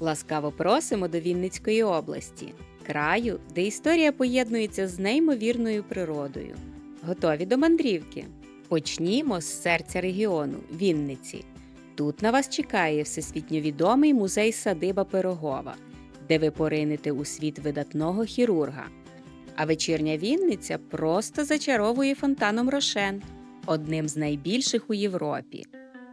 Ласкаво просимо до Вінницької області, краю, де історія поєднується з неймовірною природою. Готові до мандрівки? Почнімо з серця регіону Вінниці. Тут на вас чекає всесвітньо відомий музей садиба Пирогова, де ви поринете у світ видатного хірурга. А вечірня Вінниця просто зачаровує фонтаном Рошен, одним з найбільших у Європі.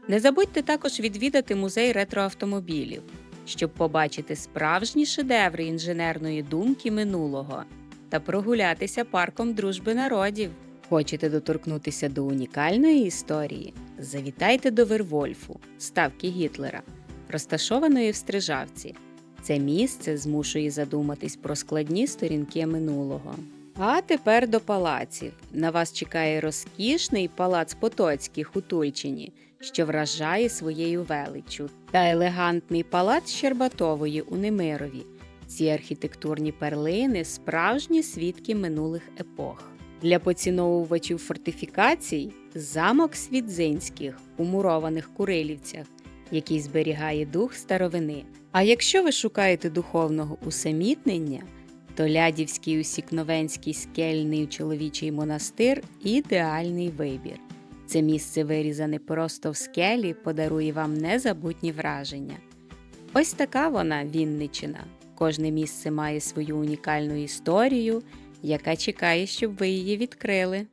Не забудьте також відвідати музей ретроавтомобілів, щоб побачити справжні шедеври інженерної думки минулого та прогулятися парком дружби народів. Хочете доторкнутися до унікальної історії? Завітайте до Вервольфу, ставки Гітлера, розташованої в Стрижавці. Це місце змушує задуматись про складні сторінки минулого. А тепер до палаців. На вас чекає розкішний палац Потоцьких у Тульчині, що вражає своєю величчю, та елегантний палац Щербатової у Немирові. Ці архітектурні перлини справжні свідки минулих епох. Для поціновувачів фортифікацій замок Свідзинських у мурованих Курилівцях, який зберігає дух старовини. А якщо ви шукаєте духовного усамітнення, то Лядівський усікновенський скельний чоловічий монастир ідеальний вибір. Це місце вирізане просто в скелі, подарує вам незабутні враження. Ось така вона Вінничина. Кожне місце має свою унікальну історію, яка чекає, щоб ви її відкрили.